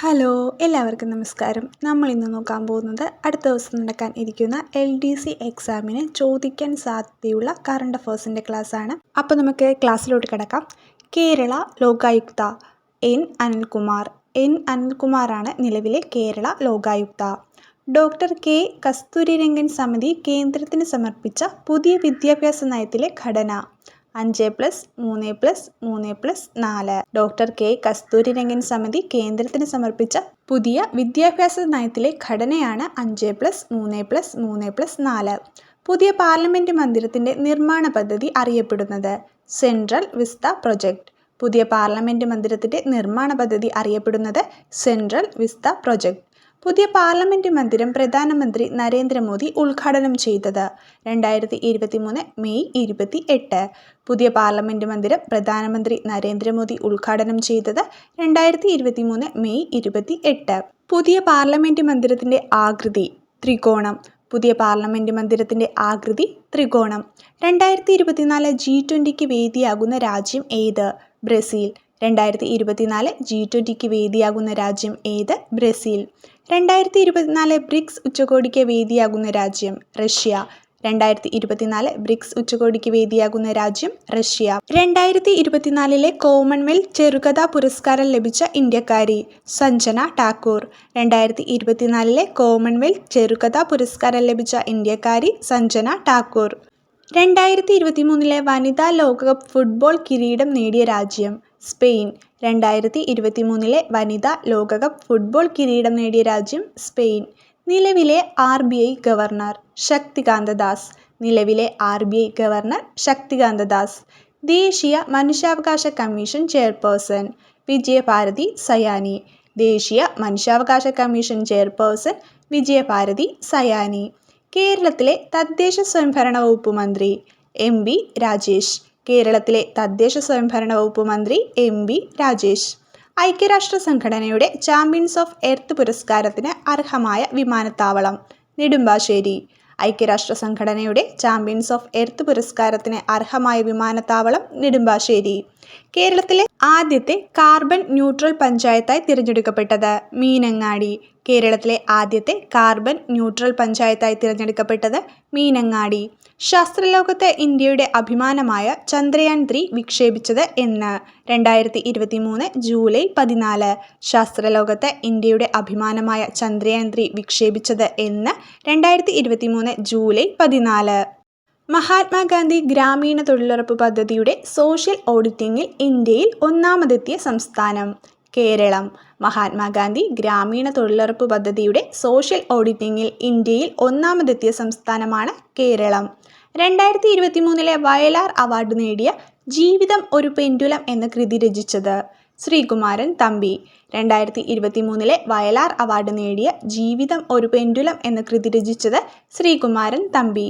Hello എല്ലാവർക്കും നമസ്കാരം. നമ്മൾ ഇന്ന് നോക്കാൻ പോകുന്നത് അടുത്ത ദിവസം നടക്കാൻ ഇരിക്കുന്ന എൽ ഡി സി എക്സാമിന് ചോദിക്കാൻ സാധ്യതയുള്ള കറണ്ട് അഫേഴ്സിന്റെ ആണ്. അപ്പോൾ നമുക്ക് ക്ലാസ്സിലോട്ട് കിടക്കാം. കേരള ലോകായുക്ത എൻ അനിൽകുമാർ. എൻ അനിൽകുമാറാണ് നിലവിലെ കേരള ലോകായുക്ത. ഡോക്ടർ കെ കസ്തൂരിരംഗൻ സമിതി കേന്ദ്രത്തിന് സമർപ്പിച്ച പുതിയ വിദ്യാഭ്യാസ നയത്തിലെ ഘടന. അഞ്ച് പ്ലസ് മൂന്ന് പ്ലസ് മൂന്ന് പ്ലസ് നാല്. ഡോക്ടർ കെ കസ്തൂരിരംഗൻ സമിതി കേന്ദ്രത്തിന് സമർപ്പിച്ച പുതിയ വിദ്യാഭ്യാസ നയത്തിലെ ഘടനയാണ് അഞ്ച് പ്ലസ് മൂന്ന് പ്ലസ് മൂന്ന് പ്ലസ് നാല്. പുതിയ പാർലമെന്റ് മന്ദിരത്തിന്റെ നിർമ്മാണ പദ്ധതി അറിയപ്പെടുന്നത് സെൻട്രൽ വിസ്ത പ്രൊജക്ട്. പുതിയ പാർലമെന്റ് മന്ദിരത്തിന്റെ നിർമ്മാണ പദ്ധതി അറിയപ്പെടുന്നത് സെൻട്രൽ വിസ്ത പ്രൊജക്ട്. പുതിയ പാർലമെന്റ് മന്ദിരം പ്രധാനമന്ത്രി നരേന്ദ്രമോദി ഉദ്ഘാടനം ചെയ്തത്. രണ്ടായിരത്തി ഇരുപത്തി മൂന്ന് മെയ് ഇരുപത്തി എട്ട് പുതിയ പാർലമെന്റ് മന്ദിരം പ്രധാനമന്ത്രി നരേന്ദ്രമോദി ഉദ്ഘാടനം ചെയ്തത് രണ്ടായിരത്തി ഇരുപത്തി മൂന്ന് മെയ് ഇരുപത്തി എട്ട് പുതിയ പാർലമെന്റ് മന്ദിരത്തിന്റെ ആകൃതി ത്രികോണം. പുതിയ പാർലമെന്റ് മന്ദിരത്തിന്റെ ആകൃതി ത്രികോണം. രണ്ടായിരത്തി ഇരുപത്തിനാല് ജി ട്വന്റിക്ക് വേദിയാകുന്ന രാജ്യം ഏത്? ബ്രസീൽ. രണ്ടായിരത്തി ഇരുപത്തിനാല് ജി ട്വന്റിക്ക് വേദിയാകുന്ന രാജ്യം ഏത്? ബ്രസീൽ. രണ്ടായിരത്തി ഇരുപത്തിനാല് ബ്രിക്സ് ഉച്ചകോടിക്ക് വേദിയാകുന്ന രാജ്യം റഷ്യ. രണ്ടായിരത്തി ഇരുപത്തിനാല് ബ്രിക്സ് ഉച്ചകോടിക്ക് വേദിയാകുന്ന രാജ്യം റഷ്യ. രണ്ടായിരത്തി ഇരുപത്തിനാലിലെ കോമൺവെൽത്ത് ചെറുകഥാ പുരസ്കാരം ലഭിച്ച ഇന്ത്യക്കാരി സഞ്ജന ടാക്കൂർ. രണ്ടായിരത്തി ഇരുപത്തിനാലിലെ കോമൺവെൽത്ത് ചെറുകഥാ പുരസ്കാരം ലഭിച്ച ഇന്ത്യക്കാരി സഞ്ജന ടാക്കൂർ. രണ്ടായിരത്തി ഇരുപത്തി മൂന്നിലെ വനിതാ ലോകകപ്പ് ഫുട്ബോൾ കിരീടം നേടിയ രാജ്യം സ്പെയിൻ. രണ്ടായിരത്തി ഇരുപത്തി മൂന്നിലെ വനിതാ ലോകകപ്പ് ഫുട്ബോൾ കിരീടം നേടിയ രാജ്യം സ്പെയിൻ. നിലവിലെ R B I governor Shaktikanta Das. നിലവിലെ R B I governor Shaktikanta Das. ദേശീയ മനുഷ്യാവകാശ കമ്മീഷൻ ചെയർപേഴ്സൺ വിജയഭാരതി സയാനി. ദേശീയ മനുഷ്യാവകാശ കമ്മീഷൻ ചെയർപേഴ്സൺ വിജയഭാരതി സയാനി. കേരളത്തിലെ തദ്ദേശ സ്വയംഭരണ വകുപ്പ് മന്ത്രി എം ബി രാജേഷ്. കേരളത്തിലെ തദ്ദേശ സ്വയംഭരണ വകുപ്പ് മന്ത്രി എം ബി രാജേഷ്. ഐക്യരാഷ്ട്ര സംഘടനയുടെ ചാമ്പ്യൻസ് ഓഫ് എർത്ത് പുരസ്കാരത്തിന് അർഹമായ വിമാനത്താവളം നെടുമ്പാശ്ശേരി. ഐക്യരാഷ്ട്ര സംഘടനയുടെ ചാമ്പ്യൻസ് ഓഫ് എർത്ത് പുരസ്കാരത്തിന് അർഹമായ വിമാനത്താവളം നെടുമ്പാശ്ശേരി. കേരളത്തിലെ ആദ്യത്തെ കാർബൺ ന്യൂട്രൽ പഞ്ചായത്തായി തിരഞ്ഞെടുക്കപ്പെട്ടത് മീനങ്ങാടി. കേരളത്തിലെ ആദ്യത്തെ കാർബൺ ന്യൂട്രൽ പഞ്ചായത്തായി തിരഞ്ഞെടുക്കപ്പെട്ടത് മീനങ്ങാടി. ശാസ്ത്രലോകത്ത് ഇന്ത്യയുടെ അഭിമാനമായ ചന്ദ്രയാൻ ത്രീ വിക്ഷേപിച്ചത് എന്ന്. രണ്ടായിരത്തി ഇരുപത്തി മൂന്ന് ജൂലൈ പതിനാല്. ശാസ്ത്രലോകത്ത് ഇന്ത്യയുടെ അഭിമാനമായ ചന്ദ്രയാൻ ത്രീ വിക്ഷേപിച്ചത് എന്ന്. രണ്ടായിരത്തി ഇരുപത്തി മൂന്ന് ജൂലൈ പതിനാല്. മഹാത്മാഗാന്ധി ഗ്രാമീണ തൊഴിലുറപ്പ് പദ്ധതിയുടെ സോഷ്യൽ ഓഡിറ്റിംഗിൽ ഇന്ത്യയിൽ ഒന്നാമതെത്തിയ സംസ്ഥാനം കേരളം. മഹാത്മാഗാന്ധി ഗ്രാമീണ തൊഴിലുറപ്പ് പദ്ധതിയുടെ സോഷ്യൽ ഓഡിറ്റിംഗിൽ ഇന്ത്യയിൽ ഒന്നാമതെത്തിയ സംസ്ഥാനമാണ് കേരളം. രണ്ടായിരത്തി ഇരുപത്തി മൂന്നിലെ വയലാർ അവാർഡ് നേടിയ ജീവിതം ഒരു പെൻഡുലം എന്ന കൃതി രചിച്ചത് ശ്രീകുമാരൻ തമ്പി. രണ്ടായിരത്തി ഇരുപത്തി മൂന്നിലെ വയലാർ അവാർഡ് നേടിയ ജീവിതം ഒരു പെൻഡുലം എന്ന കൃതി രചിച്ചത് ശ്രീകുമാരൻ തമ്പി.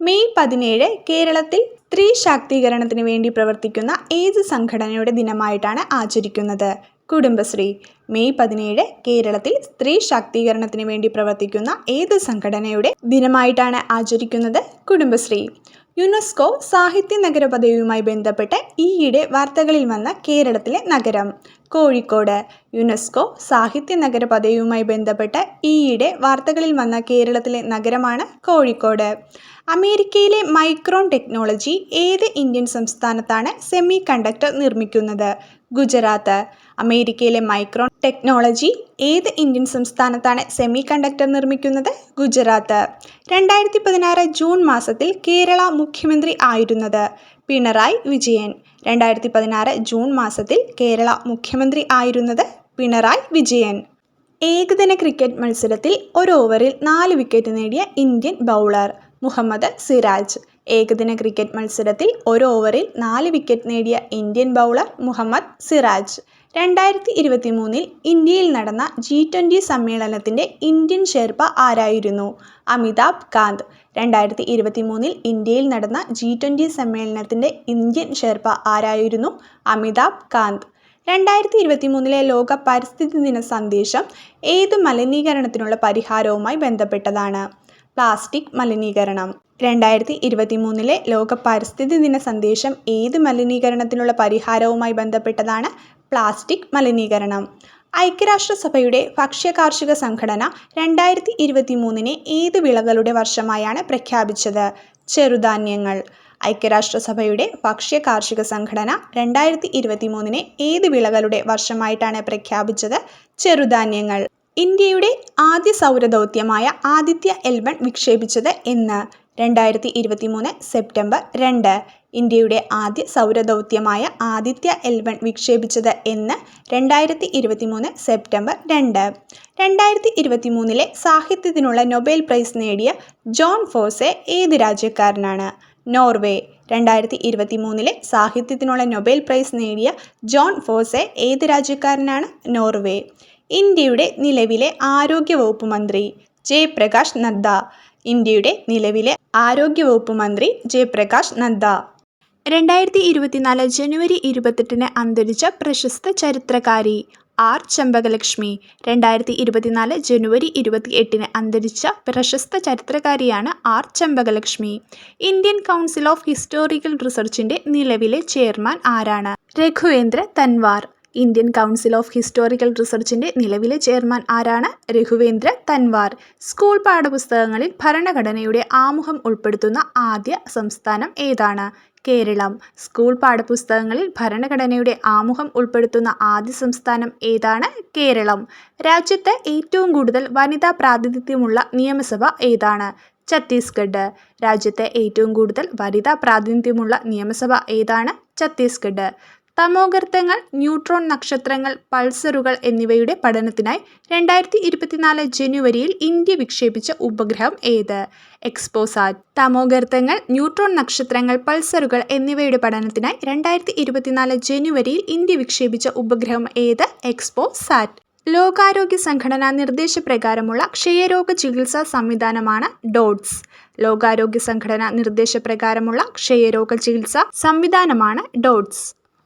മെയ് പതിനേഴ് കേരളത്തിൽ സ്ത്രീ ശാക്തീകരണത്തിന് വേണ്ടി പ്രവർത്തിക്കുന്ന ഏത് സംഘടനയുടെ ദിനമായിട്ടാണ് ആചരിക്കുന്നത്? കുടുംബശ്രീ. മെയ് പതിനേഴ് കേരളത്തിൽ സ്ത്രീ ശാക്തീകരണത്തിന് വേണ്ടി പ്രവർത്തിക്കുന്ന ഏത് സംഘടനയുടെ ദിനമായിട്ടാണ് ആചരിക്കുന്നത്? കുടുംബശ്രീ. യുനെസ്കോ സാഹിത്യ നഗര പദവിയുമായി ബന്ധപ്പെട്ട് ഈയിടെ വാർത്തകളിൽ വന്ന കേരളത്തിലെ നഗരം. കോഴിക്കോട്. യുനെസ്കോ സാഹിത്യ നഗര പദവിയുമായി ബന്ധപ്പെട്ട് ഈയിടെ വാർത്തകളിൽ വന്ന കേരളത്തിലെ നഗരമാണ് കോഴിക്കോട്. അമേരിക്കയിലെ മൈക്രോൺ ടെക്നോളജി ഏത് ഇന്ത്യൻ സംസ്ഥാനത്താണ് സെമി കണ്ടക്ടർ നിർമ്മിക്കുന്നത്? ഗുജറാത്ത്. അമേരിക്കയിലെ മൈക്രോൺ ടെക്നോളജി ഏത് ഇന്ത്യൻ സംസ്ഥാനത്താണ് സെമി കണ്ടക്ടർ നിർമ്മിക്കുന്നത്? ഗുജറാത്ത്. രണ്ടായിരത്തി പതിനാറ് ജൂൺ മാസത്തിൽ കേരള മുഖ്യമന്ത്രി ആയിരുന്നത് പിണറായി വിജയൻ. രണ്ടായിരത്തി പതിനാറ് ജൂൺ മാസത്തിൽ കേരള മുഖ്യമന്ത്രി ആയിരുന്നത് പിണറായി വിജയൻ. ഏകദിന ക്രിക്കറ്റ് മത്സരത്തിൽ ഒരു ഓവറിൽ നാല് വിക്കറ്റ് നേടിയ ഇന്ത്യൻ ബൗളർ മുഹമ്മദ് സിറാജ് ഏകദിന ക്രിക്കറ്റ് മത്സരത്തിൽ ഒരു ഓവറിൽ നാല് വിക്കറ്റ് നേടിയ ഇന്ത്യൻ ബൗളർ മുഹമ്മദ് സിറാജ് രണ്ടായിരത്തി ഇരുപത്തി മൂന്നിൽ ഇന്ത്യയിൽ നടന്ന ജി ട്വന്റി സമ്മേളനത്തിന്റെ ഇന്ത്യൻ ഷെർപ്പ ആരായിരുന്നു? അമിതാഭ് കാന്ത്. രണ്ടായിരത്തി ഇരുപത്തി മൂന്നിൽ ഇന്ത്യയിൽ നടന്ന ജി ട്വന്റി സമ്മേളനത്തിന്റെ ഇന്ത്യൻ ഷെർപ്പ ആരായിരുന്നു? അമിതാഭ് കാന്ത്. രണ്ടായിരത്തി ഇരുപത്തി മൂന്നിലെ ലോക പരിസ്ഥിതി ദിന സന്ദേശം ഏത് മലിനീകരണത്തിനുള്ള പരിഹാരവുമായി ബന്ധപ്പെട്ടതാണ്? പ്ലാസ്റ്റിക് മലിനീകരണം. രണ്ടായിരത്തി ഇരുപത്തി മൂന്നിലെ ലോക പരിസ്ഥിതി ദിന സന്ദേശം ഏത് മലിനീകരണത്തിനുള്ള പരിഹാരവുമായി ബന്ധപ്പെട്ടതാണ്? പ്ലാസ്റ്റിക് മലിനീകരണം. ഐക്യരാഷ്ട്രസഭയുടെ ഭക്ഷ്യകാർഷിക സംഘടന രണ്ടായിരത്തി ഇരുപത്തി മൂന്നിനെ ഏത് വിളകളുടെ വർഷമായാണ് പ്രഖ്യാപിച്ചത്? ചെറുധാന്യങ്ങൾ. ഐക്യരാഷ്ട്രസഭയുടെ ഭക്ഷ്യ കാർഷിക സംഘടന രണ്ടായിരത്തി ഇരുപത്തി മൂന്നിനെ ഏത് വിളകളുടെ വർഷമായിട്ടാണ് പ്രഖ്യാപിച്ചത്? ചെറുധാന്യങ്ങൾ. ഇന്ത്യയുടെ ആദ്യ സൗരദൗത്യമായ ആദിത്യ എൽബൺ വിക്ഷേപിച്ചത് എന്ന്. രണ്ടായിരത്തി ഇരുപത്തി മൂന്ന് സെപ്റ്റംബർ രണ്ട്. ഇന്ത്യയുടെ ആദ്യ സൗരദൗത്യമായ ആദിത്യ എൽ വൺ വിക്ഷേപിച്ചത് എന്ന് രണ്ടായിരത്തി ഇരുപത്തി മൂന്ന് സെപ്റ്റംബർ രണ്ട്. രണ്ടായിരത്തി ഇരുപത്തി മൂന്നിലെ സാഹിത്യത്തിനുള്ള നൊബേൽ പ്രൈസ് നേടിയ ജോൺ ഫോസെ ഏത് രാജ്യക്കാരനാണ്? നോർവേ. രണ്ടായിരത്തി ഇരുപത്തി മൂന്നിലെ സാഹിത്യത്തിനുള്ള നൊബേൽ പ്രൈസ് നേടിയ ജോൺ ഫോസെ ഏത് രാജ്യക്കാരനാണ്? നോർവേ. ഇന്ത്യയുടെ നിലവിലെ ആരോഗ്യവകുപ്പ് മന്ത്രി ജയപ്രകാശ് നദ്ദ. ഇന്ത്യയുടെ നിലവിലെ ആരോഗ്യവകുപ്പ് മന്ത്രി ജയപ്രകാശ് നദ്ദ. രണ്ടായിരത്തി ഇരുപത്തിനാല് ജനുവരി ഇരുപത്തെട്ടിന് അന്തരിച്ച പ്രശസ്ത ചരിത്രകാരി ആർ ചെമ്പകലക്ഷ്മി രണ്ടായിരത്തി ഇരുപത്തിനാല് ജനുവരി ഇരുപത്തി എട്ടിന് അന്തരിച്ച പ്രശസ്ത ചരിത്രകാരിയാണ് R Chempakalakshmi. Indian council of historical റിസർച്ചിന്റെ നിലവിലെ ചെയർമാൻ ആരാണ്? Raghuvendra Tanwar. Indian council of historical റിസർച്ചിന്റെ നിലവിലെ ചെയർമാൻ ആരാണ്? രഘുവേന്ദ്ര തൻവാർ. സ്കൂൾ പാഠപുസ്തകങ്ങളിൽ ഭരണഘടനയുടെ ആമുഖം ഉൾപ്പെടുത്തുന്ന ആദ്യ സംസ്ഥാനം ഏതാണ്? കേരളം. സ്കൂൾ പാഠപുസ്തകങ്ങളിൽ ഭരണഘടനയുടെ ആമുഖം ഉൾപ്പെടുത്തുന്ന ആദ്യ സംസ്ഥാനം ഏതാണ്? കേരളം. രാജ്യത്ത് ഏറ്റവും കൂടുതൽ വനിതാ പ്രാതിനിധ്യമുള്ള നിയമസഭ ഏതാണ്? ഛത്തീസ്ഗഡ്. രാജ്യത്തെ ഏറ്റവും കൂടുതൽ വനിതാ പ്രാതിനിധ്യമുള്ള നിയമസഭ ഏതാണ്? ഛത്തീസ്ഗഡ്. തമോഗർത്തങ്ങൾ ന്യൂട്രോൺ നക്ഷത്രങ്ങൾ പൾസറുകൾ എന്നിവയുടെ പഠനത്തിനായി രണ്ടായിരത്തി ഇരുപത്തിനാല് ജനുവരിയിൽ ഇന്ത്യ വിക്ഷേപിച്ച ഉപഗ്രഹം ഏത്? എക്സ്പോസാറ്റ്. തമോഗർത്തങ്ങൾ ന്യൂട്രോൺ നക്ഷത്രങ്ങൾ പൾസറുകൾ എന്നിവയുടെ പഠനത്തിനായി രണ്ടായിരത്തി ഇരുപത്തിനാല് ജനുവരിയിൽ ഇന്ത്യ വിക്ഷേപിച്ച ഉപഗ്രഹം ഏത്? എക്സ്പോസാറ്റ്. ലോകാരോഗ്യ സംഘടന നിർദ്ദേശപ്രകാരമുള്ള ക്ഷയരോഗ ചികിത്സാ സംവിധാനമാണ് ഡോട്ട്സ് ലോകാരോഗ്യ സംഘടന നിർദ്ദേശപ്രകാരമുള്ള ക്ഷയരോഗ ചികിത്സാ സംവിധാനമാണ് ഡോട്സ്.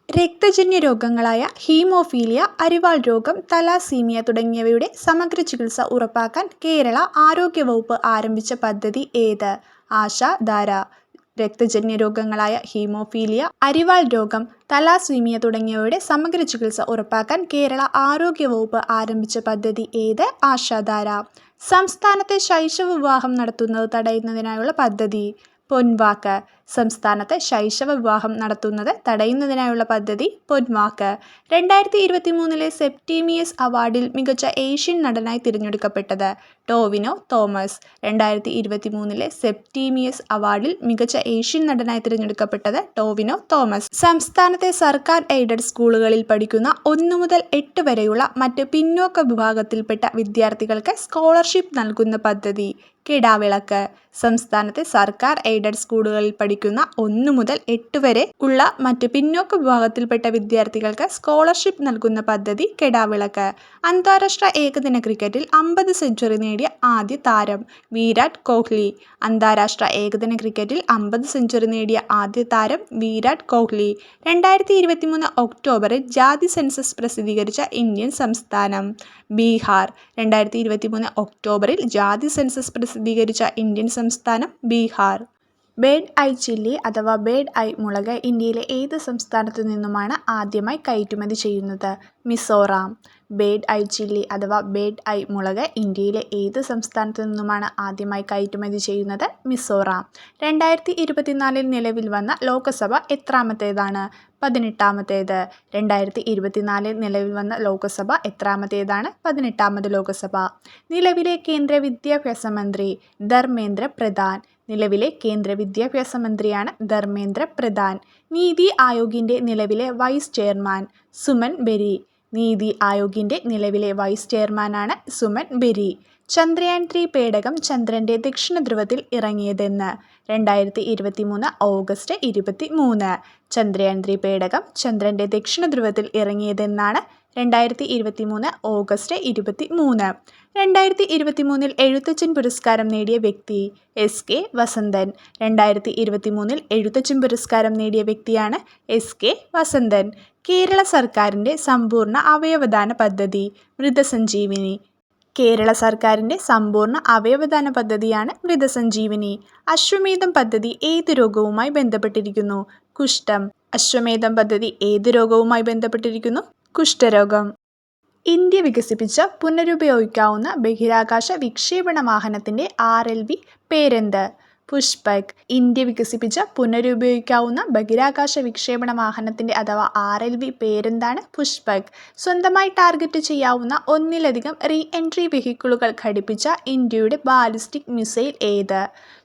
രക്തജന്യ രോഗങ്ങളായ ഹീമോഫീലിയ അരിവാൾ രോഗം തലാസീമിയ തുടങ്ങിയവയുടെ സമഗ്ര ചികിത്സ ഉറപ്പാക്കാൻ കേരള ആരോഗ്യവകുപ്പ് ആരംഭിച്ച പദ്ധതി ഏത്? ആശ ധാര. രക്തജന്യ രോഗങ്ങളായ ഹീമോഫീലിയ അരിവാൾ രോഗം തലാസീമിയ തുടങ്ങിയവയുടെ സമഗ്ര ചികിത്സ ഉറപ്പാക്കാൻ കേരള ആരോഗ്യവകുപ്പ് ആരംഭിച്ച പദ്ധതി ഏത്? ആശാധാര സംസ്ഥാനത്തെ ശൈശവ വിവാഹം നടത്തുന്നത് തടയുന്നതിനായുള്ള പദ്ധതി. പൊൻവാക്ക്. സംസ്ഥാനത്ത് ശൈശവ വിവാഹം നടത്തുന്നത് തടയുന്നതിനായുള്ള പദ്ധതി പൊൻവാക്ക്. രണ്ടായിരത്തി ഇരുപത്തി മൂന്നിലെ സെപ്റ്റീമിയസ് അവാർഡിൽ മികച്ച ഏഷ്യൻ നടനായി തിരഞ്ഞെടുക്കപ്പെട്ടത് ടോവിനോ തോമസ്. രണ്ടായിരത്തി ഇരുപത്തി മൂന്നിലെ സെപ്റ്റീമിയസ് അവാർഡിൽ മികച്ച ഏഷ്യൻ നടനായി തിരഞ്ഞെടുക്കപ്പെട്ടത് ടോവിനോ തോമസ്. സംസ്ഥാനത്തെ സർക്കാർ എയ്ഡഡ് സ്കൂളുകളിൽ പഠിക്കുന്ന ഒന്നു മുതൽ എട്ട് വരെയുള്ള മറ്റ് പിന്നോക്ക വിഭാഗത്തിൽപ്പെട്ട വിദ്യാർത്ഥികൾക്ക് സ്കോളർഷിപ്പ് നൽകുന്ന പദ്ധതി കിടാവിളക്ക്. സംസ്ഥാനത്തെ സർക്കാർ എയ്ഡഡ് സ്കൂളുകളിൽ പഠിക്കുന്ന ഒന്നു മുതൽ എട്ട് വരെ ഉള്ള മറ്റ് പിന്നോക്ക വിഭാഗത്തിൽപ്പെട്ട വിദ്യാർത്ഥികൾക്ക് സ്കോളർഷിപ്പ് നൽകുന്ന പദ്ധതി കെടാവിളക്ക്. അന്താരാഷ്ട്ര ഏകദിന ക്രിക്കറ്റിൽ അമ്പത് സെഞ്ചുറി നേടിയ ആദ്യ താരം വിരാട് കോഹ്ലി. അന്താരാഷ്ട്ര ഏകദിന ക്രിക്കറ്റിൽ അമ്പത് സെഞ്ചുറി നേടിയ ആദ്യ താരം വിരാട് കോഹ്ലി. രണ്ടായിരത്തി ഇരുപത്തി മൂന്ന് ഒക്ടോബറിൽ ജാതി സെൻസസ് പ്രസിദ്ധീകരിച്ച ഇന്ത്യൻ സംസ്ഥാനം. ബീഹാർ. രണ്ടായിരത്തി ഇരുപത്തി മൂന്ന് ഒക്ടോബറിൽ ജാതി സെൻസസ് പ്രസിദ്ധീകരിച്ച ഇന്ത്യൻ സംസ്ഥാനം ബീഹാർ. ബേഡ് ഐ ചില്ലി അഥവാ ബേഡ് ഐ മുളക് ഇന്ത്യയിലെ ഏത് സംസ്ഥാനത്തു നിന്നുമാണ് ആദ്യമായി കയറ്റുമതി ചെയ്യുന്നത്? മിസോറാം. ബേഡ് ഐ ചില്ലി അഥവാ ബേഡ് ഐ മുളക് ഇന്ത്യയിലെ ഏത് സംസ്ഥാനത്തു നിന്നുമാണ് ആദ്യമായി കയറ്റുമതി ചെയ്യുന്നത്? മിസോറാം. രണ്ടായിരത്തി ഇരുപത്തിനാലിൽ നിലവിൽ വന്ന ലോക്സഭ എത്രാമത്തേതാണ്? പതിനെട്ടാമത്തേത്. രണ്ടായിരത്തി ഇരുപത്തിനാലിൽ നിലവിൽ വന്ന ലോക്സഭ എത്രാമത്തേതാണ്? പതിനെട്ടാമത് ലോക്സഭ. നിലവിലെ കേന്ദ്ര വിദ്യാഭ്യാസ മന്ത്രി ധർമ്മേന്ദ്ര പ്രധാൻ. നിലവിലെ കേന്ദ്ര വിദ്യാഭ്യാസ മന്ത്രിയാണ് ധർമ്മേന്ദ്ര പ്രധാൻ. നീതി ആയോഗിന്റെ നിലവിലെ വൈസ് ചെയർമാൻ സുമൻ ബെരി. നീതി ആയോഗിന്റെ നിലവിലെ വൈസ് ചെയർമാനാണ് സുമൻ ബെരി. ചന്ദ്രയാൻ ത്രീ പേടകം ചന്ദ്രന്റെ ദക്ഷിണ ധ്രുവത്തിൽ ഇറങ്ങിയതെന്ന്. രണ്ടായിരത്തി ഇരുപത്തി മൂന്ന് ഓഗസ്റ്റ് ഇരുപത്തി മൂന്ന് ചന്ദ്രയാൻ ത്രീ പേടകം ചന്ദ്രന്റെ ദക്ഷിണ ധ്രുവത്തിൽ ഇറങ്ങിയതെന്നാണ് രണ്ടായിരത്തി ഇരുപത്തി മൂന്ന് ഓഗസ്റ്റ് ഇരുപത്തി മൂന്ന് രണ്ടായിരത്തി ഇരുപത്തി മൂന്നിൽ എഴുത്തച്ഛൻ പുരസ്കാരം നേടിയ വ്യക്തി എസ് കെ വസന്തൻ. രണ്ടായിരത്തി ഇരുപത്തി മൂന്നിൽ എഴുത്തച്ഛൻ പുരസ്കാരം നേടിയ വ്യക്തിയാണ് എസ് കെ വസന്തൻ. കേരള സർക്കാരിന്റെ സമ്പൂർണ അവയവദാന പദ്ധതി മൃതസഞ്ജീവിനി. കേരള സർക്കാരിന്റെ സമ്പൂർണ അവയവദാന പദ്ധതിയാണ് മൃതസഞ്ജീവിനി. അശ്വമേധം പദ്ധതി ഏത് രോഗവുമായി ബന്ധപ്പെട്ടിരിക്കുന്നു? കുഷ്ഠം. അശ്വമേധം പദ്ധതി ഏത് രോഗവുമായി ബന്ധപ്പെട്ടിരിക്കുന്നു? കുഷ്ഠരോഗം. ഇന്ത്യ വികസിപ്പിച്ച പുനരുപയോഗിക്കാവുന്ന ബഹിരാകാശ വിക്ഷേപണ വാഹനത്തിന്റെ ആർ എൽ വി പേരെന്ത്? പുഷ്പക്. ഇന്ത്യ വികസിപ്പിച്ച പുനരുപയോഗിക്കാവുന്ന ബഹിരാകാശ വിക്ഷേപണ വാഹനത്തിന്റെ അഥവാ ആർ എൽ വി പേരെന്താണ്? പുഷ്പക്. സ്വന്തമായി ടാർഗറ്റ് ചെയ്യാവുന്ന ഒന്നിലധികം റീ എൻട്രി വെഹിക്കിളുകൾ ഘടിപ്പിച്ച ഇന്ത്യയുടെ ബാലിസ്റ്റിക് മിസൈൽ ഏത്?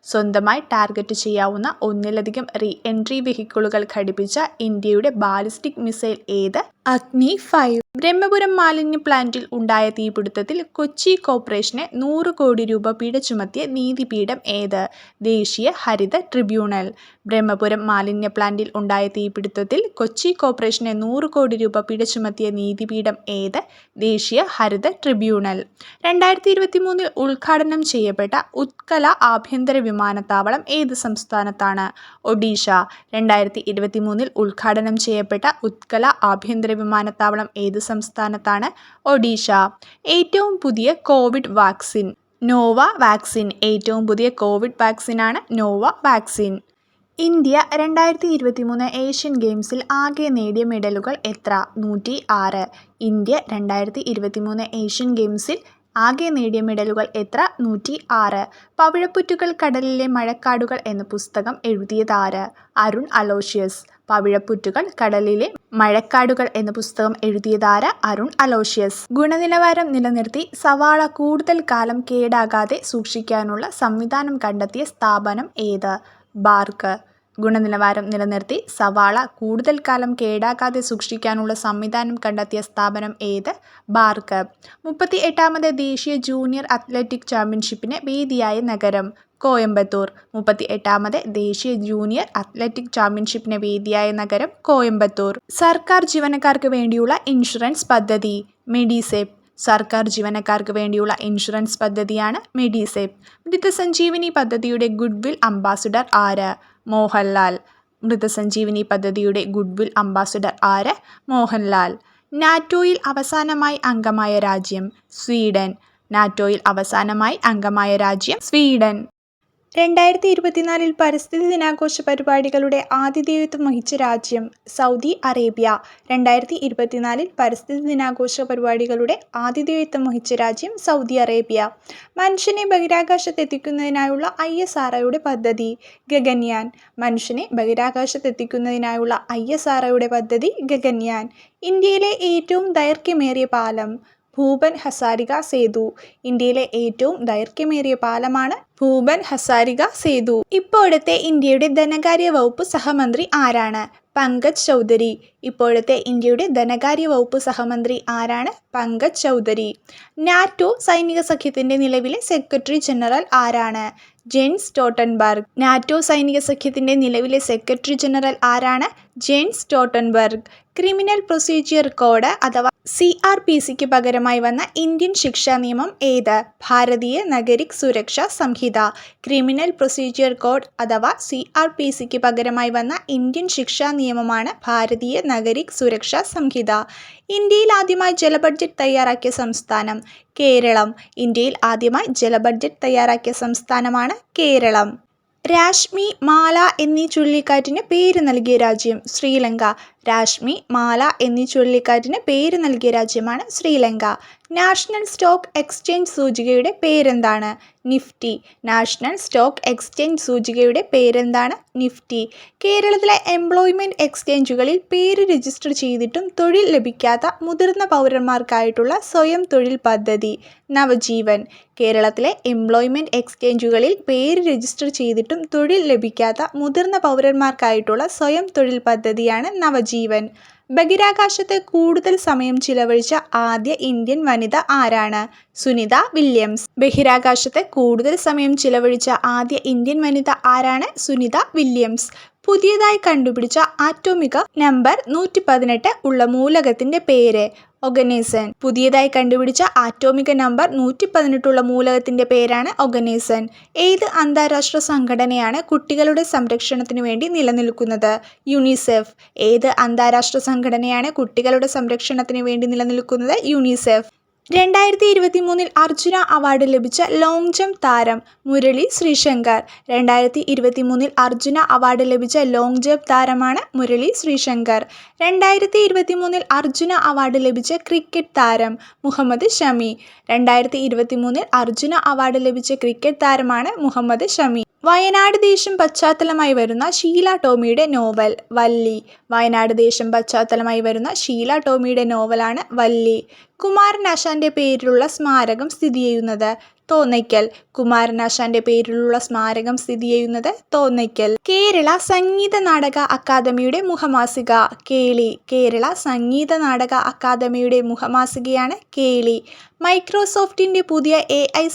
സ്വന്തമായി ടാർഗറ്റ് ചെയ്യാവുന്ന ഒന്നിലധികം റീ എൻട്രി വെഹിക്കിളുകൾ ഘടിപ്പിച്ച ഇന്ത്യയുടെ ബാലിസ്റ്റിക് മിസൈൽ ഏത്? അഗ്നി ഫൈവ് ബ്രഹ്മപുരം മാലിന്യ പ്ലാന്റിൽ ഉണ്ടായ തീപിടുത്തത്തിൽ കൊച്ചി കോർപ്പറേഷനെ നൂറ് കോടി രൂപ പിഴ ചുമത്തിയ നീതിപീഠം ഏത്? ദേശീയ ഹരിത ട്രിബ്യൂണൽ ബ്രഹ്മപുരം മാലിന്യ പ്ലാന്റിൽ ഉണ്ടായ തീപിടുത്തത്തിൽ കൊച്ചി കോർപ്പറേഷനെ നൂറ് കോടി രൂപ പിടിച്ചുമത്തിയ നീതിപീഠം ഏത്? ദേശീയ ഹരിത ട്രിബ്യൂണൽ. രണ്ടായിരത്തി ഇരുപത്തി മൂന്നിൽ ഉദ്ഘാടനം ചെയ്യപ്പെട്ട ഉത്കല ആഭ്യന്തര വിമാനത്താവളം ഏത് സംസ്ഥാനത്താണ്? ഒഡീഷ. രണ്ടായിരത്തി ഇരുപത്തി മൂന്നിൽ ഉദ്ഘാടനം ചെയ്യപ്പെട്ട ഉത്കല ആഭ്യന്തര വിമാനത്താവളം ഏത് സംസ്ഥാനത്താണ്? ഒഡീഷ. ഏറ്റവും പുതിയ കോവിഡ് വാക്സിൻ. Nova vaccine. ഏറ്റവും പുതിയ കോവിഡ് വാക്സിനാണ് നോവ വാക്സിൻ. ഇന്ത്യ രണ്ടായിരത്തി ഇരുപത്തി മൂന്ന് ഏഷ്യൻ ഗെയിംസിൽ ആകെ നേടിയ മെഡലുകൾ എത്ര? നൂറ്റി ആറ് ഇന്ത്യ രണ്ടായിരത്തി ഇരുപത്തി മൂന്ന് ഏഷ്യൻ ഗെയിംസിൽ ആകെ നേടിയ മെഡലുകൾ എത്ര? നൂറ്റി ആറ് പവിഴപ്പുറ്റുകൾ കടലിലെ മഴക്കാടുകൾ എന്ന പുസ്തകം എഴുതിയതാര്? അരുൺ അലോഷ്യസ്. പവിഴപ്പുറ്റുകൾ കടലിലെ മഴക്കാടുകൾ എന്ന പുസ്തകം എഴുതിയതാര? അരുൺ അലോഷ്യസ്. ഗുണനിലവാരം നിലനിർത്തി സവാള കൂടുതൽ കാലം കേടാകാതെ സൂക്ഷിക്കാനുള്ള സംവിധാനം കണ്ടെത്തിയ സ്ഥാപനം ഏത്? ബാർക്ക്. ഗുണനിലവാരം നിലനിർത്തി സവാള കൂടുതൽ കാലം കേടാക്കാതെ സൂക്ഷിക്കാനുള്ള സംവിധാനം കണ്ടെത്തിയ സ്ഥാപനം ഏത്? ബാർക്ക്. മുപ്പത്തി എട്ടാമത് ദേശീയ ജൂനിയർ അത്ലറ്റിക് ചാമ്പ്യൻഷിപ്പിന് വേദിയായ നഗരം കോയമ്പത്തൂർ. മുപ്പത്തി എട്ടാമത് ദേശീയ ജൂനിയർ അത്ലറ്റിക് ചാമ്പ്യൻഷിപ്പിന് വേദിയായ നഗരം കോയമ്പത്തൂർ. സർക്കാർ ജീവനക്കാർക്ക് വേണ്ടിയുള്ള ഇൻഷുറൻസ് പദ്ധതി മെഡിസെപ്പ്. സർക്കാർ ജീവനക്കാർക്ക് വേണ്ടിയുള്ള ഇൻഷുറൻസ് പദ്ധതിയാണ് മെഡിസെപ്പ്. മൃതസഞ്ജീവനി പദ്ധതിയുടെ ഗുഡ്വിൽ അംബാസിഡർ ആര്? മോഹൻലാൽ. മൃതസഞ്ജീവനി പദ്ധതിയുടെ ഗുഡ്വിൽ അംബാസിഡർ ആര്? മോഹൻലാൽ. നാറ്റോയിൽ അവസാനമായി അംഗമായ രാജ്യം സ്വീഡൻ. നാറ്റോയിൽ അവസാനമായി അംഗമായ രാജ്യം സ്വീഡൻ. രണ്ടായിരത്തി ഇരുപത്തിനാലിൽ പരിസ്ഥിതി ദിനാഘോഷ പരിപാടികളുടെ ആതിഥേയത്വം വഹിച്ച രാജ്യം സൗദി അറേബ്യ. രണ്ടായിരത്തി ഇരുപത്തിനാലിൽ പരിസ്ഥിതി ദിനാഘോഷ പരിപാടികളുടെ ആതിഥേയത്വം വഹിച്ച രാജ്യം സൗദി അറേബ്യ. മനുഷ്യനെ ബഹിരാകാശത്തെത്തിക്കുന്നതിനായുള്ള ഐ എസ് ആർ പദ്ധതി. ഗഗൻയാൻ. മനുഷ്യനെ ബഹിരാകാശത്തെത്തിക്കുന്നതിനായുള്ള ഐ എസ് ആർ പദ്ധതി ഗഗൻയാൻ. ഇന്ത്യയിലെ ഏറ്റവും ദൈർഘ്യമേറിയ പാലം. ഭൂപൻ ഹസാരിക സേതു. ഇന്ത്യയിലെ ഏറ്റവും ദൈർഘ്യമേറിയ പാലമാണ് ഭൂപൻ ഹസാരിക സേതു. ഇപ്പോഴത്തെ ഇന്ത്യയുടെ ധനകാര്യ വകുപ്പ് സഹമന്ത്രി ആരാണ്? പങ്കജ് ചൗധരി. ഇപ്പോഴത്തെ ഇന്ത്യയുടെ ധനകാര്യ വകുപ്പ് സഹമന്ത്രി ആരാണ്? പങ്കജ് ചൗധരി. നാറ്റോ സൈനിക സഖ്യത്തിന്റെ നിലവിലെ സെക്രട്ടറി ജനറൽ ആരാണ്? ജെൻസ് ടോട്ടൻബർഗ് നാറ്റോ സൈനിക സഖ്യത്തിന്റെ നിലവിലെ സെക്രട്ടറി ജനറൽ ആരാണ്? Jens Stoltenberg. Criminal procedure code അഥവാ സി ആർ പി സിക്ക് പകരമായി വന്ന ഇന്ത്യൻ ശിക്ഷാ നിയമം ഏത്? Bharatiya Nagarik Suraksha Sanhita. Criminal procedure code അഥവാ സി ആർ പി സിക്ക് പകരമായി വന്ന ഇന്ത്യൻ ശിക്ഷാ നിയമമാണ് ഭാരതീയ നഗരിക് സുരക്ഷാ സംഹിത. ഇന്ത്യയിൽ ആദ്യമായി ജല ബഡ്ജറ്റ് തയ്യാറാക്കിയ സംസ്ഥാനം കേരളം. ഇന്ത്യയിൽ ആദ്യമായി ജല ബഡ്ജറ്റ് തയ്യാറാക്കിയ സംസ്ഥാനമാണ് കേരളം. രാശ്മി മാല എന്നീ ചുഴലിക്കാറ്റിന് പേര് നൽകിയ രാജ്യം ശ്രീലങ്ക. രാഷ്മി മാല എന്നീ ചുഴലിക്കാറ്റിന് പേര് നൽകിയ രാജ്യമാണ് ശ്രീലങ്ക. നാഷണൽ സ്റ്റോക്ക് എക്സ്ചേഞ്ച് സൂചികയുടെ പേരെന്താണ്? നിഫ്റ്റി. നാഷണൽ സ്റ്റോക്ക് എക്സ്ചേഞ്ച് സൂചികയുടെ പേരെന്താണ്? നിഫ്റ്റി. കേരളത്തിലെ എംപ്ലോയ്മെന്റ് എക്സ്ചേഞ്ചുകളിൽ പേര് രജിസ്റ്റർ ചെയ്തിട്ടും തൊഴിൽ ലഭിക്കാത്ത മുതിർന്ന പൗരന്മാർക്കായിട്ടുള്ള സ്വയം തൊഴിൽ പദ്ധതി നവജീവൻ. കേരളത്തിലെ എംപ്ലോയ്മെന്റ് എക്സ്ചേഞ്ചുകളിൽ പേര് രജിസ്റ്റർ ചെയ്തിട്ടും തൊഴിൽ ലഭിക്കാത്ത മുതിർന്ന പൗരന്മാർക്കായിട്ടുള്ള സ്വയം തൊഴിൽ പദ്ധതിയാണ് നവജീവൻ. ബഹിരാകാശത്ത് കൂടുതൽ സമയം ചിലവഴിച്ച ആദ്യ ഇന്ത്യൻ വനിത ആരാണ്? സുനിത വില്യംസ്. ബഹിരാകാശത്ത് കൂടുതൽ സമയം ചിലവഴിച്ച ആദ്യ ഇന്ത്യൻ വനിത ആരാണ്? സുനിത വില്യംസ്. പുതിയതായി കണ്ടുപിടിച്ച ആറ്റോമിക നമ്പർ നൂറ്റി പതിനെട്ട് ഉള്ള മൂലകത്തിന്റെ പേര് ഒഗനേസൻ. പുതിയതായി കണ്ടുപിടിച്ച ആറ്റോമിക നമ്പർ നൂറ്റി പതിനെട്ടുള്ള മൂലകത്തിന്റെ പേരാണ് ഒഗനേസൻ. ഏത് അന്താരാഷ്ട്ര സംഘടനയാണ് കുട്ടികളുടെ സംരക്ഷണത്തിനു വേണ്ടി നിലനിൽക്കുന്നത്? യുണിസെഫ് ഏത് അന്താരാഷ്ട്ര സംഘടനയാണ് കുട്ടികളുടെ സംരക്ഷണത്തിനു വേണ്ടി നിലനിൽക്കുന്നത്? യുണിസെഫ് രണ്ടായിരത്തി ഇരുപത്തി മൂന്നിൽ അർജുന അവാർഡ് ലഭിച്ച ലോങ് ജംപ് താരം മുരളി ശ്രീശങ്കർ. രണ്ടായിരത്തി ഇരുപത്തി മൂന്നിൽ അർജുന അവാർഡ് ലഭിച്ച ലോങ് ജംപ് താരമാണ് മുരളി ശ്രീശങ്കർ. രണ്ടായിരത്തി ഇരുപത്തി മൂന്നിൽ അർജുന അവാർഡ് ലഭിച്ച ക്രിക്കറ്റ് താരം മുഹമ്മദ് ഷമി. രണ്ടായിരത്തി ഇരുപത്തി മൂന്നിൽ അർജുന അവാർഡ് ലഭിച്ച ക്രിക്കറ്റ് താരമാണ് മുഹമ്മദ് ഷമി. വയനാട് ദേശം പശ്ചാത്തലമായി വരുന്ന ഷീല ടോമിയുടെ നോവൽ വല്ലി വയനാട് ദേശം പശ്ചാത്തലമായി വരുന്ന ഷീല ടോമിയുടെ നോവലാണ് വല്ലി കുമാരനാശാന്റെ പേരിലുള്ള സ്മാരകം സ്ഥിതി ചെയ്യുന്നത് തോന്നയ്ക്കൽ. കുമാരനാശാന്റെ പേരിലുള്ള സ്മാരകം സ്ഥിതി ചെയ്യുന്നത് തോന്നയ്ക്കൽ. കേരള സംഗീത നാടക അക്കാദമിയുടെ മുഖമാസിക. കേളി. കേരള സംഗീത നാടക അക്കാദമിയുടെ മുഖമാസികയാണ് കേളി. മൈക്രോസോഫ്റ്റിന്റെ പുതിയ എ ഐ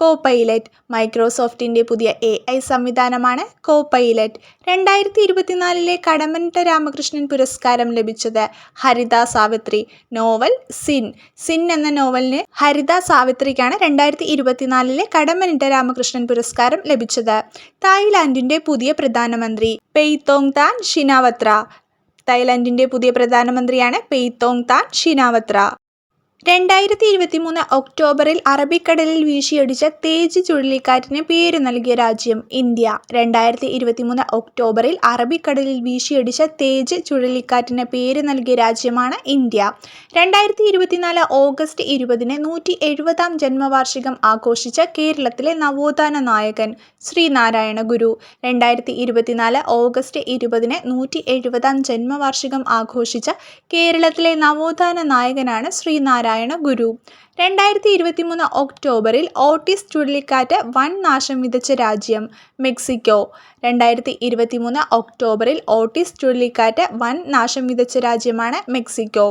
സംവിധാനം കോപൈലറ്റ്. മൈക്രോസോഫ്റ്റിന്റെ പുതിയ എ ഐ സംവിധാനമാണ് കോപൈലറ്റ്. രണ്ടായിരത്തി ഇരുപത്തിനാലിലെ കടമനിട്ട രാമകൃഷ്ണൻ പുരസ്കാരം ലഭിച്ചത് Haritha Savithri. Novel sin. Sin എന്ന നോവലിന് ഹരിത സാവിത്രിക്കാണ് രണ്ടായിരത്തി ഇരുപത്തിനാലിലെ കടമനിട്ട രാമകൃഷ്ണൻ പുരസ്കാരം ലഭിച്ചത്. തായ്ലാൻഡിന്റെ പുതിയ പ്രധാനമന്ത്രി പെയ്തോങ് താൻ ഷിനാവത്ര. തായ്ലാൻഡിന്റെ പുതിയ പ്രധാനമന്ത്രിയാണ് പെയ്തോങ് താൻ ഷിനാവത്ര. രണ്ടായിരത്തി ഇരുപത്തി മൂന്ന് ഒക്ടോബറിൽ അറബിക്കടലിൽ വീശിയടിച്ച തേജ് ചുഴലിക്കാറ്റിന് പേര് നൽകിയ രാജ്യം ഇന്ത്യ. രണ്ടായിരത്തി ഇരുപത്തി മൂന്ന് ഒക്ടോബറിൽ അറബിക്കടലിൽ വീശിയടിച്ച തേജ് ചുഴലിക്കാറ്റിന് പേര് നൽകിയ രാജ്യമാണ് ഇന്ത്യ. രണ്ടായിരത്തി ഇരുപത്തിനാല് ഓഗസ്റ്റ് ഇരുപതിന് നൂറ്റി എഴുപതാം ജന്മവാർഷികം ആഘോഷിച്ച കേരളത്തിലെ നവോത്ഥാന നായകൻ ശ്രീനാരായണ ഗുരു. രണ്ടായിരത്തി ഇരുപത്തിനാല് ഓഗസ്റ്റ് ഇരുപതിന് നൂറ്റി എഴുപതാം ജന്മവാർഷികം ആഘോഷിച്ച കേരളത്തിലെ നവോത്ഥാന നായകനാണ് ശ്രീനാരായണ നാരായണ ഗുരു. രണ്ടായിരത്തി ഇരുപത്തി മൂന്ന് ഒക്ടോബറിൽ ഓട്ടിസ് ചുഴലിക്കാറ്റ് വൻ നാശം വിതച്ച രാജ്യം മെക്സിക്കോ. രണ്ടായിരത്തി ഇരുപത്തി മൂന്ന് ഒക്ടോബറിൽ ഓട്ടിസ് ചുഴലിക്കാറ്റ് വൻ നാശം വിതച്ച രാജ്യമാണ് മെക്സിക്കോ.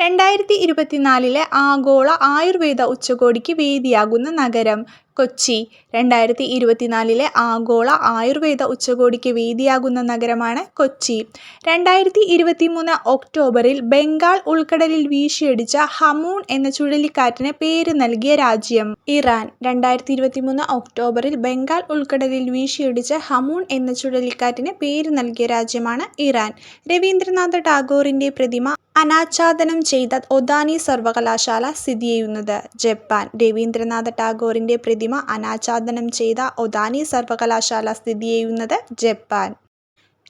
രണ്ടായിരത്തി ഇരുപത്തിനാലിലെ ആഗോള ആയുർവേദ ഉച്ചകോടിക്ക് വേദിയാകുന്ന നഗരം കൊച്ചി. രണ്ടായിരത്തി ഇരുപത്തിനാലിലെ ആഗോള ആയുർവേദ ഉച്ചകോടിക്ക് വേദിയാകുന്ന നഗരമാണ് കൊച്ചി. രണ്ടായിരത്തി ഇരുപത്തി മൂന്ന് ഒക്ടോബറിൽ ബംഗാൾ ഉൾക്കടലിൽ വീശിയടിച്ച ഹമൂൺ എന്ന ചുഴലിക്കാറ്റിന് പേര് നൽകിയ രാജ്യം. ഇറാൻ. രണ്ടായിരത്തി ഇരുപത്തി മൂന്ന് ഒക്ടോബറിൽ ബംഗാൾ ഉൾക്കടലിൽ വീശിയടിച്ച ഹമൂൺ എന്ന ചുഴലിക്കാറ്റിന് പേര് നൽകിയ രാജ്യമാണ് ഇറാൻ. രവീന്ദ്രനാഥ ടാഗോറിന്റെ പ്രതിമ അനാച്ഛാദനം ചെയ്ത ഒദാനി സർവകലാശാല സ്ഥിതി ചെയ്യുന്നത് ജപ്പാൻ. രവീന്ദ്രനാഥ ടാഗോറിന്റെ പ്രതിമ അനാച്ഛാദനം ചെയ്ത ഒദാനി സർവകലാശാല സ്ഥിതി ചെയ്യുന്നത് ജപ്പാൻ.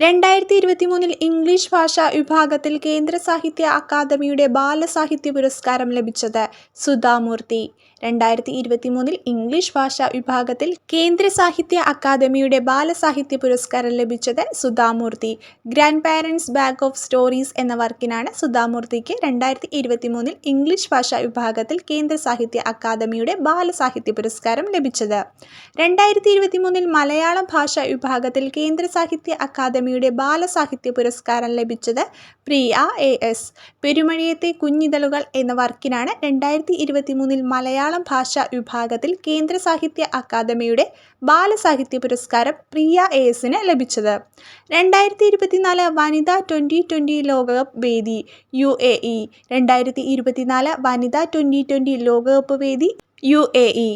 രണ്ടായിരത്തി ഇരുപത്തി മൂന്നിൽ ഇംഗ്ലീഷ് ഭാഷാ വിഭാഗത്തിൽ കേന്ദ്ര സാഹിത്യ അക്കാദമിയുടെ ബാലസാഹിത്യ പുരസ്കാരം ലഭിച്ചത് സുധാമൂർത്തി. രണ്ടായിരത്തി ഇരുപത്തി മൂന്നിൽ ഇംഗ്ലീഷ് ഭാഷാ വിഭാഗത്തിൽ കേന്ദ്ര സാഹിത്യ അക്കാദമിയുടെ ബാലസാഹിത്യ പുരസ്കാരം ലഭിച്ചത് Sudha Murty. Grand parents bag of stories എന്ന വർക്കിനാണ് സുധാമൂർത്തിക്ക് രണ്ടായിരത്തി ഇരുപത്തി മൂന്നിൽ ഇംഗ്ലീഷ് ഭാഷാ വിഭാഗത്തിൽ കേന്ദ്ര സാഹിത്യ അക്കാദമിയുടെ ബാലസാഹിത്യ പുരസ്കാരം ലഭിച്ചത്. രണ്ടായിരത്തി ഇരുപത്തി മൂന്നിൽ മലയാളം ഭാഷാ വിഭാഗത്തിൽ കേന്ദ്ര സാഹിത്യ അക്കാദമിയുടെ ബാലസാഹിത്യ പുരസ്കാരം ലഭിച്ചത് പ്രിയ എ എസ് പെരുമഴയത്തെ കുഞ്ഞിതളുകൾ എന്ന വർക്കിനാണ് രണ്ടായിരത്തി ഇരുപത്തി മൂന്നിൽ മലയാളം ഭാഷാ വിഭാഗത്തിൽ കേന്ദ്ര സാഹിത്യ അക്കാദമിയുടെ ബാലസാഹിത്യ പുരസ്കാരം പ്രിയ എസിന് ലഭിച്ചത്. രണ്ടായിരത്തി ഇരുപത്തിനാല് വനിതാ ട്വന്റി ട്വന്റി ലോകകപ്പ് വേദി യു എ ഇ. രണ്ടായിരത്തി ഇരുപത്തിനാല് വനിതാ ട്വന്റി ട്വന്റി ലോകകപ്പ് വേദി യു എ ഇ.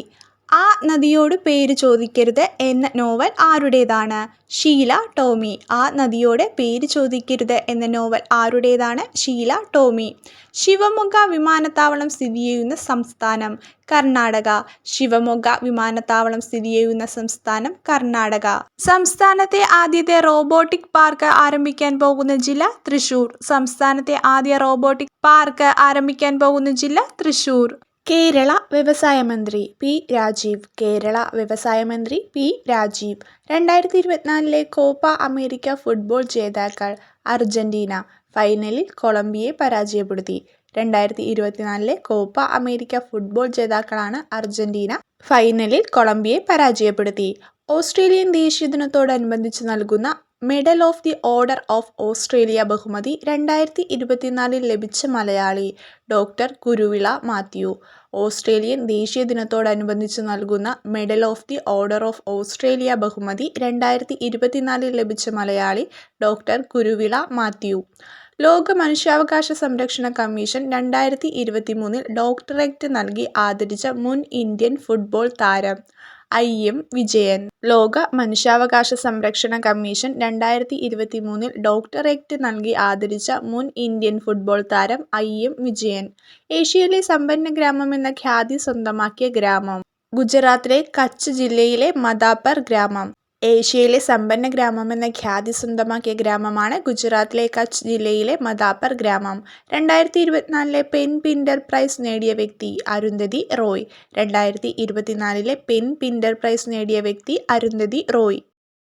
ആ നദിയോട് പേര് ചോദിക്കരുത് എന്ന നോവൽ ആരുടേതാണ്? ഷീല ടോമി. ആ നദിയോട് പേര് ചോദിക്കരുത് എന്ന നോവൽ ആരുടേതാണ്? ഷീല ടോമി. ശിവമൊഗ്ഗ വിമാനത്താവളം സ്ഥിതി ചെയ്യുന്ന സംസ്ഥാനം കർണാടക. ശിവമൊഗ്ഗ വിമാനത്താവളം സ്ഥിതി ചെയ്യുന്ന സംസ്ഥാനം കർണാടക. സംസ്ഥാനത്തെ ആദ്യത്തെ റോബോട്ടിക് പാർക്ക് ആരംഭിക്കാൻ പോകുന്ന ജില്ല തൃശൂർ. സംസ്ഥാനത്തെ ആദ്യ റോബോട്ടിക് പാർക്ക് ആരംഭിക്കാൻ പോകുന്ന ജില്ല തൃശൂർ. കേരള വ്യവസായ മന്ത്രി പി രാജീവ് കേരള വ്യവസായ മന്ത്രി പി രാജീവ്. രണ്ടായിരത്തി ഇരുപത്തിനാലിലെ കോപ്പ അമേരിക്ക ഫുട്ബോൾ ജേതാക്കൾ അർജന്റീന ഫൈനലിൽ കൊളംബിയയെ പരാജയപ്പെടുത്തി. രണ്ടായിരത്തി ഇരുപത്തിനാലിലെ കോപ്പ അമേരിക്ക ഫുട്ബോൾ ജേതാക്കളാണ് അർജന്റീന ഫൈനലിൽ കൊളംബിയയെ പരാജയപ്പെടുത്തി. ഓസ്ട്രേലിയൻ ദേശീയ ദിനത്തോടനുബന്ധിച്ച് നൽകുന്ന medal of the order of Australia ബഹുമതി രണ്ടായിരത്തി ഇരുപത്തിനാലിൽ ലഭിച്ച മലയാളി ഡോക്ടർ കുരുവിള മാത്യു. ഓസ്ട്രേലിയൻ ദേശീയ ദിനത്തോടനുബന്ധിച്ച് നൽകുന്ന medal of the order of Australia ബഹുമതി രണ്ടായിരത്തി ഇരുപത്തിനാലിൽ ലഭിച്ച മലയാളി ഡോക്ടർ കുരുവിള മാത്യു. ലോക മനുഷ്യാവകാശ സംരക്ഷണ കമ്മീഷൻ രണ്ടായിരത്തി ഇരുപത്തി മൂന്നിൽ ഡോക്ടറേറ്റ് നൽകി ആദരിച്ച മുൻ ഇന്ത്യൻ ഫുട്ബോൾ താരം ഐ എം വിജയൻ. ലോക മനുഷ്യാവകാശ സംരക്ഷണ കമ്മീഷൻ രണ്ടായിരത്തി ഇരുപത്തി മൂന്നിൽ ഡോക്ടറേറ്റ് നൽകി ആദരിച്ച മുൻ ഇന്ത്യൻ ഫുട്ബോൾ താരം ഐ എം വിജയൻ. ഏഷ്യയിലെ സമ്പന്ന ഗ്രാമം എന്ന ഖ്യാതി സ്വന്തമാക്കിയ ഗ്രാമം. ഗുജറാത്തിലെ കച്ച് ജില്ലയിലെ മദാപ്പർ ഗ്രാമം. ഏഷ്യയിലെ സമ്പന്ന ഗ്രാമമെന്ന ഖ്യാതി സ്വന്തമാക്കിയ ഗ്രാമമാണ് ഗുജറാത്തിലെ കച്ച് ജില്ലയിലെ മദാപ്പർ ഗ്രാമം. രണ്ടായിരത്തി ഇരുപത്തിനാലിലെ പെൻ പിൻഡർ പ്രൈസ് നേടിയ വ്യക്തി അരുന്ധതി റോയ്. രണ്ടായിരത്തി ഇരുപത്തിനാലിലെ പെൻ പിൻഡർ പ്രൈസ് നേടിയ വ്യക്തി അരുന്ധതി റോയ്.